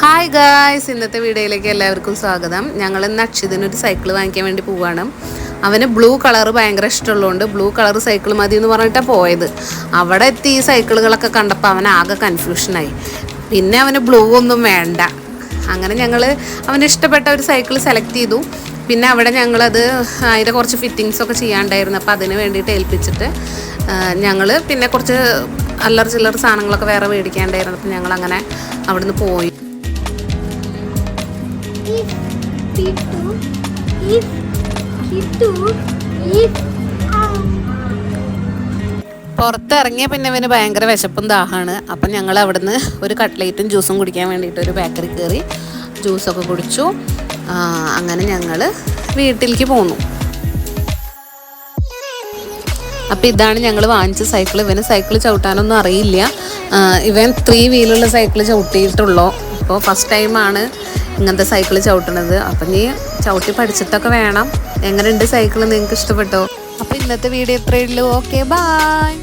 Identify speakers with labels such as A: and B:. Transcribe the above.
A: Hi guys ഇന്നത്തെ വീഡിയോയിലേക്ക് എല്ലാവർക്കും സ്വാഗതം. ഞങ്ങൾ ഇന്ന് അക്ഷിതിനൊരു സൈക്കിൾ വാങ്ങിക്കാൻ വേണ്ടി പോവുകയാണ് അവന് ബ്ലൂ കളർ ഭയങ്കര ഇഷ്ടമുള്ളതുകൊണ്ട് ബ്ലൂ കളർ സൈക്കിൾ മതി എന്ന് പറഞ്ഞിട്ടാണ് പോയത്. അവിടെ എത്തി ഈ സൈക്കിളുകളൊക്കെ കണ്ടപ്പോൾ അവൻ ആകെ കൺഫ്യൂഷനായി പിന്നെ അവന് ബ്ലൂ ഒന്നും വേണ്ട. അങ്ങനെ ഞങ്ങൾ അവന് ഇഷ്ടപ്പെട്ട ഒരു സൈക്കിൾ സെലക്ട് ചെയ്തു. പിന്നെ അവിടെ ഞങ്ങളത് അതിന്റെ കുറച്ച് ഫിറ്റിങ്സ് ഒക്കെ ചെയ്യാണ്ടായിരുന്നു. അപ്പോൾ അതിന് വേണ്ടിയിട്ട് ഏൽപ്പിച്ചിട്ട് ഞങ്ങൾ പിന്നെ കുറച്ച് അല്ലർ ചില്ലറ സാധനങ്ങളൊക്കെ വേറെ മേടിക്കാണ്ടായിരുന്നു. അപ്പോൾ ഞങ്ങൾ അങ്ങനെ അവിടുന്ന് പോയി.
B: If Pitu, if P2 if
A: പുറത്തിറങ്ങിയ പിന്നെ ഇവന് ഭയങ്കര വിശപ്പും ദാഹമാണ്. അപ്പം ഞങ്ങൾ അവിടുന്ന് ഒരു കട്ട്ലേറ്റും ജ്യൂസും കുടിക്കാൻ വേണ്ടിയിട്ട് ഒരു ബേക്കറി കയറി ജ്യൂസൊക്കെ കുടിച്ചു. അങ്ങനെ ഞങ്ങൾ വീട്ടിലേക്ക് പോന്നു. അപ്പോൾ ഇതാണ് ഞങ്ങൾ വാങ്ങിച്ച സൈക്കിൾ. ഇവന് സൈക്കിൾ ചവിട്ടാനൊന്നും അറിയില്ല. ഇവൻ ത്രീ വീലുള്ള സൈക്കിൾ ചവിട്ടിയിട്ടുള്ളൂ. അപ്പോൾ ഫസ്റ്റ് ടൈമാണ് ഇങ്ങനത്തെ സൈക്കിൾ ചവിട്ടണത്. അപ്പം നീ ചവിട്ടി പഠിച്ചിട്ടൊക്കെ വേണം. എങ്ങനെയുണ്ട് സൈക്കിൾ നിങ്ങൾക്ക് ഇഷ്ടപ്പെട്ടോ? അപ്പോൾ ഇന്നത്തെ വീഡിയോ ഇത്രയേ ഉള്ളൂ. Okay bye